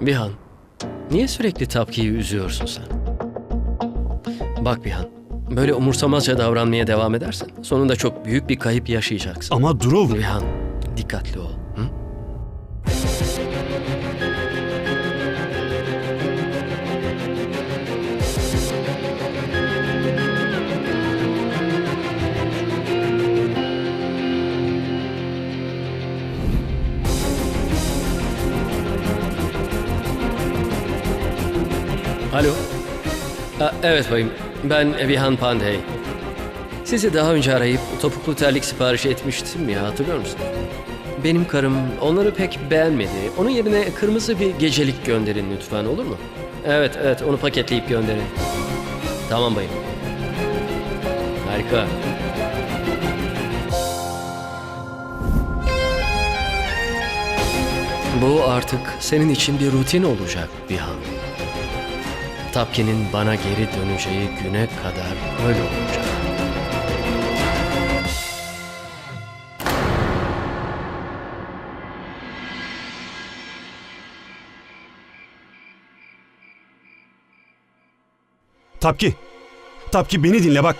Bihan, niye sürekli Tapki'yi üzüyorsun sen? Bak Bihan, böyle umursamazca davranmaya devam edersen sonunda çok büyük bir kayıp yaşayacaksın. Ama Dhruv... Bihan, dikkatli ol. Alo. Ha, evet bayım. Ben Bihan Pandey. Sizi daha önce arayıp topuklu terlik sipariş etmiştim ya hatırlıyor musun? Benim karım onları pek beğenmedi. Onun yerine kırmızı bir gecelik gönderin lütfen olur mu? Evet evet onu paketleyip gönderin. Tamam bayım. Harika. Bu artık senin için bir rutin olacak Bihan. Tapki'nin bana geri döneceği güne kadar öyle olacak. Tapki. Tapki beni dinle bak.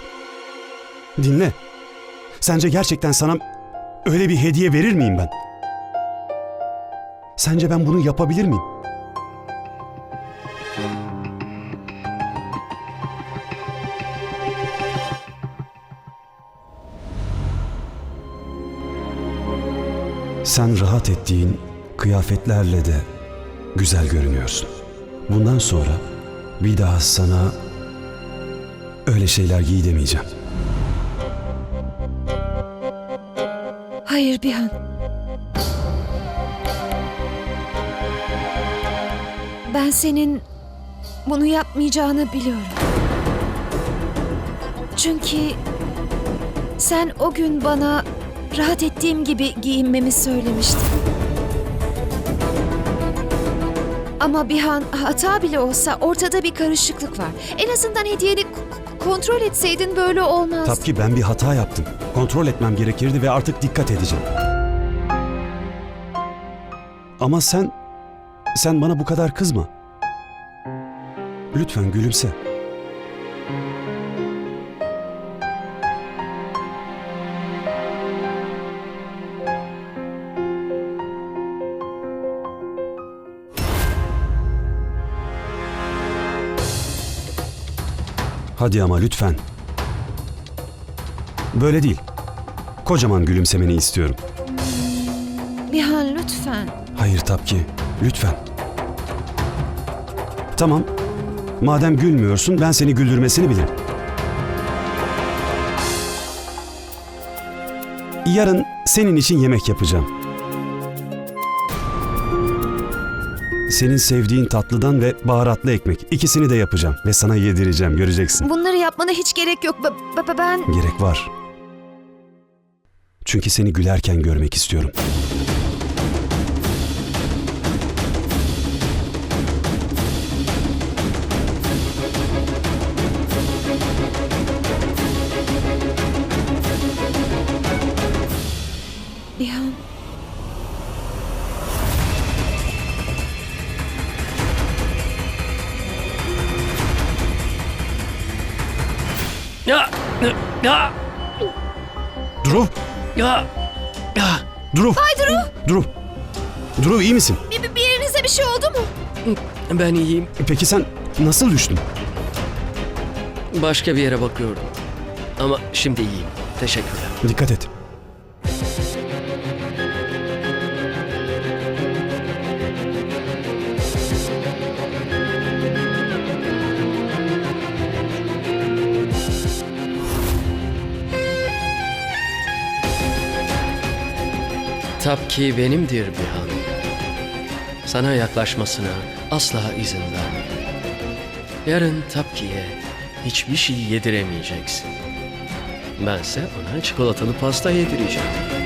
Dinle. Sence gerçekten sana öyle bir hediye verir miyim ben? Sence ben bunu yapabilir miyim? Sen rahat ettiğin kıyafetlerle de güzel görünüyorsun. Bundan sonra bir daha sana öyle şeyler giy demeyeceğim. Hayır Bihan. Ben senin bunu yapmayacağını biliyorum. Çünkü sen o gün bana rahat ettiğim gibi giyinmemi söylemiştin. Ama Bihan hata bile olsa ortada bir karışıklık var. En azından hediyeni kontrol etseydin böyle olmazdı. Tabii ben bir hata yaptım. Kontrol etmem gerekirdi ve artık dikkat edeceğim. Ama sen, sen bana bu kadar kızma. Lütfen gülümse. Hadi ama lütfen. Böyle değil. Kocaman gülümsemeni istiyorum. Bihan lütfen. Hayır Tapki, lütfen. Tamam. Madem gülmüyorsun ben seni güldürmesini bilirim. Yarın senin için yemek yapacağım. Senin sevdiğin tatlıdan ve baharatlı ekmek. ikisini de yapacağım ve sana yedireceğim göreceksin. Bunları yapmana hiç gerek yok. Ba- ba- ben Gerek var. Çünkü seni gülerken görmek istiyorum. Ya! Ya! Dhruv, Ya! Ya! Dhruv. Hay Dhruv. Dhruv. Dhruv iyi misin? Bir, bir- bir yerinize bir şey oldu mu? Ben iyiyim. Peki sen nasıl düştün? Başka bir yere bakıyordum. Ama şimdi iyiyim. Teşekkürler. Dikkat et. Tapki benimdir Bihan. Sana yaklaşmasına asla izin verme. Yarın Tapki'ye hiçbir şey yediremeyeceksin. Bense ona çikolatalı pasta yedireceğim.